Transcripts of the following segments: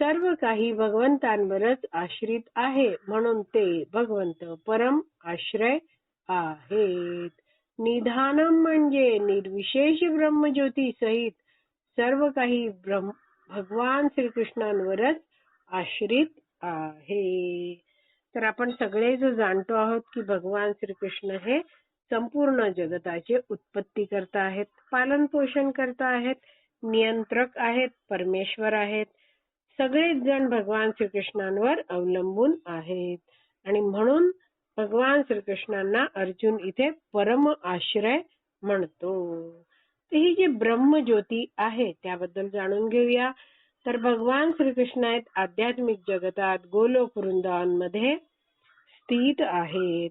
सर्व काही भगवंतांवरच आश्रित आहे म्हणून ते भगवंत परम आश्रय आहेत. निधानम म्हणजे निर्विशेष ब्रह्मज्योती सहित सर्व काही ब्रह्म भगवान श्रीकृष्णांवरच आश्रित आहे. तर आपण सगळे जो जाणतो आहोत की भगवान श्रीकृष्ण हे संपूर्ण जगताचे उत्पत्ती करता आहेत पालन पोषण करता आहेत नियंत्रक आहेत परमेश्वर आहेत. सगळेच जण भगवान श्रीकृष्णांवर अवलंबून आहेत. आणि म्हणून भगवान श्रीकृष्णांना अर्जुन इथे परम आश्रय म्हणतो. ही जी ब्रह्मज्योती आहे त्याबद्दल जाणून घेऊया. तर भगवान श्रीकृष्ण आहेत आध्यात्मिक जगतात गोलोक वृंदावनमध्ये स्थित आहेत.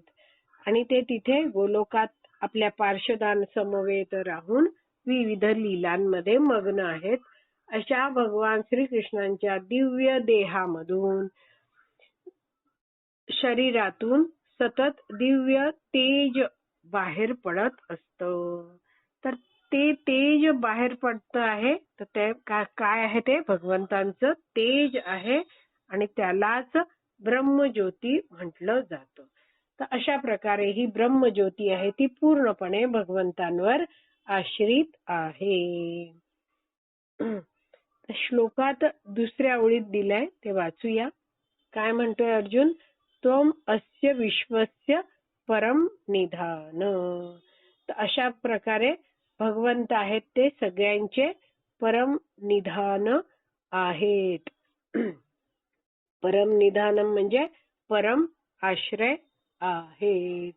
आणि ते तिथे गोलोकात आपल्या पार्श्वदान समवेत राहून विविध लीलांमध्ये मग्न आहेत. अशा भगवान श्रीकृष्णांच्या दिव्य देहामधून शरीरातून सतत दिव्य तेज बाहेर पडत असत. तर ते तेज बाहेर पडत आहे तर ते काय आहे ते? भगवंतांचं तेज आहे आणि त्यालाच ब्रह्मज्योती म्हटलं जातं. तर अशा प्रकारे ही ब्रह्मज्योती आहे ती पूर्णपणे भगवंतांवर आश्रित आहे. श्लोकात दुसऱ्या ओळीत दिलाय ते वाचूया. काय म्हणतोय अर्जुन? त्वम अस्य विश्वस्य परम निधान. तर अशा प्रकारे भगवंत आहेत ते सगळ्यांचे परम निधान आहेत. परम निधान म्हणजे परम आश्रय आहेत.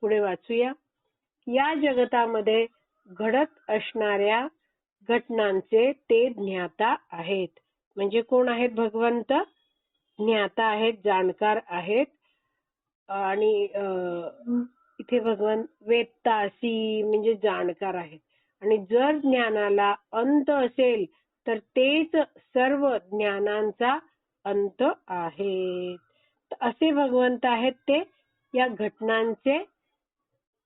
पुढे वाचूया. या जगतामध्ये घडत असणाऱ्या घटनांचे ते ज्ञाता आहेत. म्हणजे कोण आहेत भगवंत? ज्ञाता आहेत जाणकार आहेत. आणि इथे भगवंत वेत्तासी म्हणजे जाणकार आहेत. आणि जर ज्ञानाला अंत असेल तर तेच सर्व ज्ञानांचा अंत आहे असे भगवंत आहेत ते. या घटनांचे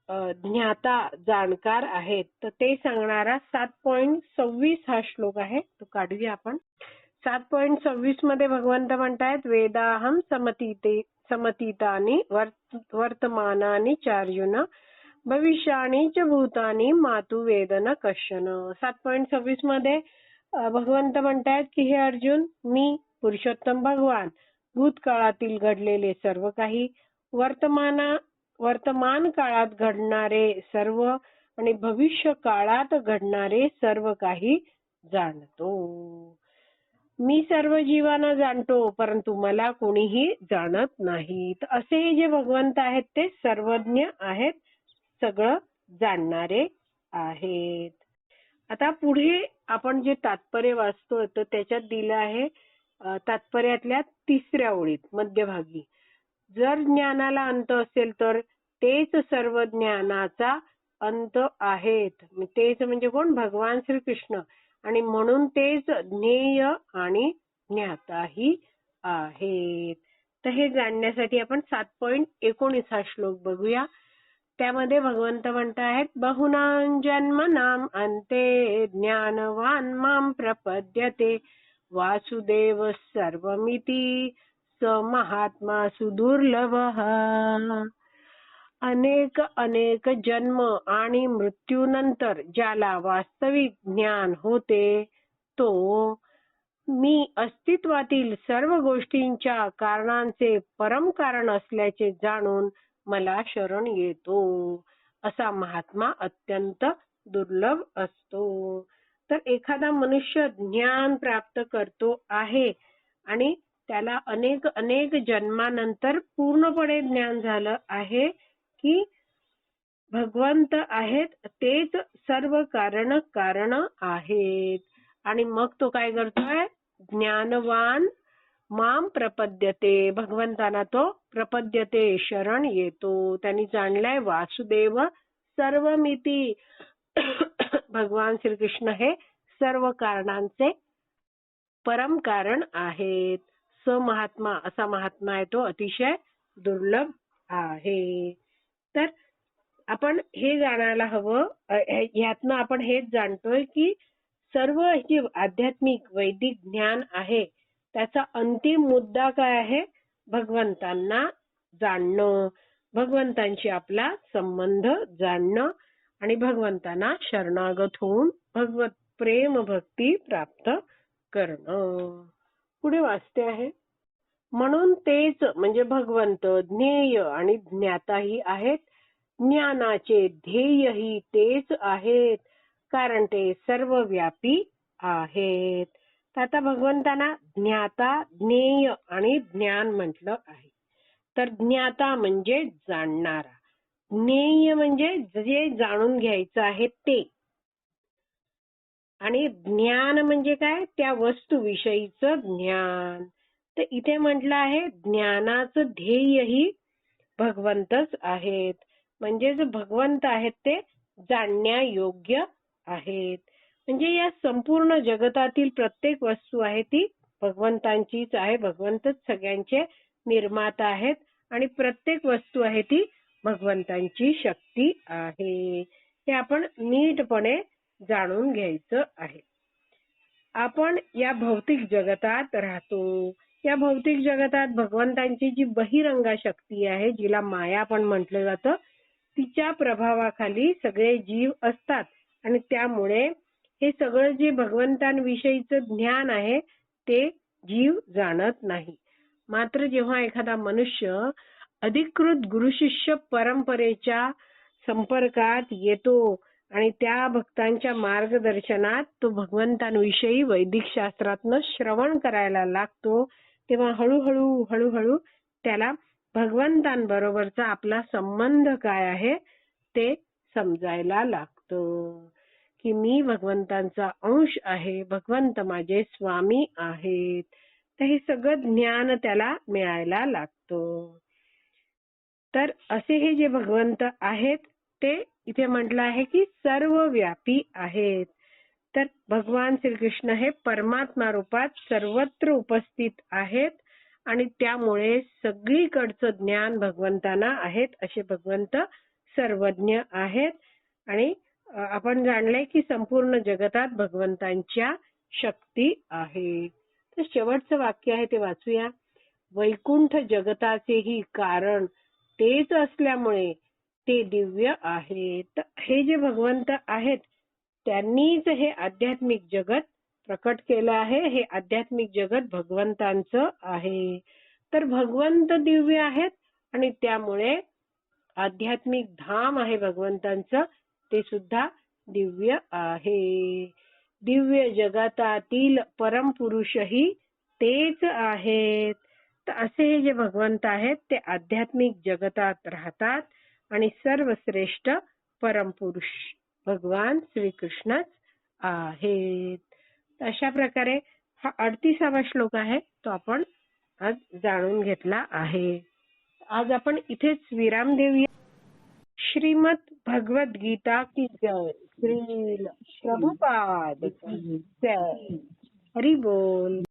ज्ञाता जाणकार आहेत. तर ते सांगणारा सात पॉईंट सव्वीस हा श्लोक आहे. तो काढूया आपण. सात पॉईंट सव्वीसमध्ये भगवंत म्हणतायत वेदाहम समतीते समतीतानी वर्तमानानी चार्युन भविष्याणी च भूतानी मातू वेदन कशन सात पॉईंट सव्वीसमध्ये भगवंत म्हणतायत की हे अर्जुन मी पुरुषोत्तम भगवान भूतकाळातील घडलेले सर्व काही वर्तमाना वर्तमान काळात घडणारे सर्व आणि भविष्य काळात घडणारे सर्व काही जाणतो. मी सर्व जीवांना जाणतो परंतु मला कोणीही जाणत नाहीत. असे जे भगवंत आहेत ते सर्वज्ञ आहेत सगळं जाणणारे आहेत. आता पुढे आपण जे तात्पर्य वाचतो तर त्याच्यात दिलं आहे तात्पर्यातल्या तिसऱ्या ओळीत मध्यभागी. जर ज्ञानाला अंत असेल तर तेच सर्व ज्ञानाचा अंत आहेत. तेच म्हणजे कोण? भगवान श्रीकृष्ण. आणि म्हणून तेच ज्ञेय आणि ज्ञाताही आहेत. तर हे जाणण्यासाठी आपण सात पॉईंट एकोणीस हा श्लोक बघूया. त्यामध्ये भगवंत म्हणतायत बहुनां जन्म नाम अंते ज्ञानवान माम प्रपद्यते. वासुदेव सर्वमिती महात्मा सुदुर्लभ. अनेक अनेक जन्म आणि मृत्यूनंतर ज्याला वास्तविक ज्ञान होते तो मी अस्तित्वातील सर्व गोष्टींच्या कारणांचे परम कारण असल्याचे जाणून मला शरण येतो. असा महात्मा अत्यंत दुर्लभ असतो. तर एखादा मनुष्य ज्ञान प्राप्त करतो आहे आणि त्याला अनेक अनेक जन्मानंतर पूर्णपणे ज्ञान झालं आहे की भगवंत आहेत तेच सर्व कारण कारण आहेत. आणि मग तो काय करतोय? ज्ञानवान माम प्रपद्यते. भगवंताना तो प्रपद्यते शरण येतो. त्यांनी जाणलाय वासुदेव सर्वमिती. भगवान श्रीकृष्ण हे सर्व कारणांचे परम कारण आहेत. स महात्मा असा महात्मा आहे तो अतिशय दुर्लभ आहे. तर आपण हे जाणायला हवं. ह्यातनं आपण हेच जाणतोय की सर्व जे आध्यात्मिक वैदिक ज्ञान आहे त्याचा अंतिम मुद्दा काय आहे? भगवंतांना जाणणं. भगवंतांशी आपला संबंध जाणणं आणि भगवंतांना शरणागत होऊन भगवत प्रेम भक्ती प्राप्त करणं. पुढे वाचते आहे. म्हणून तेच म्हणजे भगवंत ज्ञेय आणि ज्ञाताही आहेत. ज्ञानाचे ध्येयही तेच आहेत. कारण ते सर्वव्यापी आहेत. तर आता भगवंतांना ज्ञाता ज्ञेय आणि ज्ञान म्हटलं आहे. तर ज्ञाता म्हणजे जाणणारा. ज्ञेय म्हणजे जे जाणून घ्यायचं आहे ते. आणि ज्ञान म्हणजे काय? त्या वस्तूविषयीचं ज्ञान. तर इथे म्हटलं आहे ज्ञानाचं ध्येय ही भगवंतच आहेत. म्हणजे जे भगवंत आहेत ते जाणण्यायोग्य आहेत. म्हणजे या संपूर्ण जगतातील प्रत्येक वस्तू आहे ती भगवंतांचीच आहे. भगवंतच सगळ्यांचे निर्माता आहेत आणि प्रत्येक वस्तू आहे ती भगवंतांची शक्ती आहे. हे आपण नीटपणे जाणून घ्यायचं आहे. आपण या भौतिक जगतात राहतो. या भौतिक जगतात भगवंतांची जी बहिरंगा शक्ती आहे जिला माया पण म्हटलं जातं तिच्या प्रभावाखाली सगळे जीव असतात. आणि त्यामुळे हे सगळं जे भगवंतांविषयीचं ज्ञान आहे ते जीव जाणत नाही. मात्र जेव्हा एखादा मनुष्य अधिकृत गुरुशिष्य परंपरेच्या संपर्कात येतो आणि त्या भक्तांच्या मार्गदर्शनात तो भगवंतांविषयी वैदिक शास्त्रातनं श्रवण करायला लागतो. तेव्हा हळूहळू हळूहळू त्याला भगवंतांबरोबरचा आपला संबंध काय आहे ते समजायला लागतं. की मी भगवंतांचा अंश आहे भगवंत माझे स्वामी आहेत. तर हे सगळं ज्ञान त्याला मिळायला लागतं. तर असे हे जे भगवंत आहेत ते इथे म्हटलं आहे की सर्व व्यापी आहेत. तर भगवान श्रीकृष्ण हे परमात्मा रूपात सर्वत्र उपस्थित आहेत आणि त्यामुळे सगळीकडचं ज्ञान भगवंतांना आहेत असे भगवंत सर्वज्ञ आहेत. आणि आपण जाणलंय की संपूर्ण जगतात भगवंतांच्या शक्ती आहे. तर शेवटचं वाक्य आहे ते वाचूया. वैकुंठ जगताचेही कारण तेच असल्यामुळे ते दिव्य आहेत. हे जे भगवंत आहेत त्यांनीच हे आध्यात्मिक जगत प्रकट केलं आहे. हे आध्यात्मिक जगत भगवंतांचं आहे. तर भगवंत दिव्य आहेत आणि त्यामुळे आध्यात्मिक धाम आहे भगवंतांचं. ते सुद्धा दिव्य आहे. दिव्य जगतातील परमपुरुषही तेच आहेत. तर असे हे जे भगवंत आहेत ते आध्यात्मिक जगतात राहतात. आणि सर्वश्रेष्ठ परमपुरुष. भगवान श्रीकृष्णच आहेत. अशा प्रकारे हा अडतीसावा श्लोक आहे तो आपण आज जाणून घेतला आहे. आज आपण इथेच विराम देऊया. श्रीमद भगवत गीता की जय. श्री प्रभुपाद हरि जय. हरी बोल.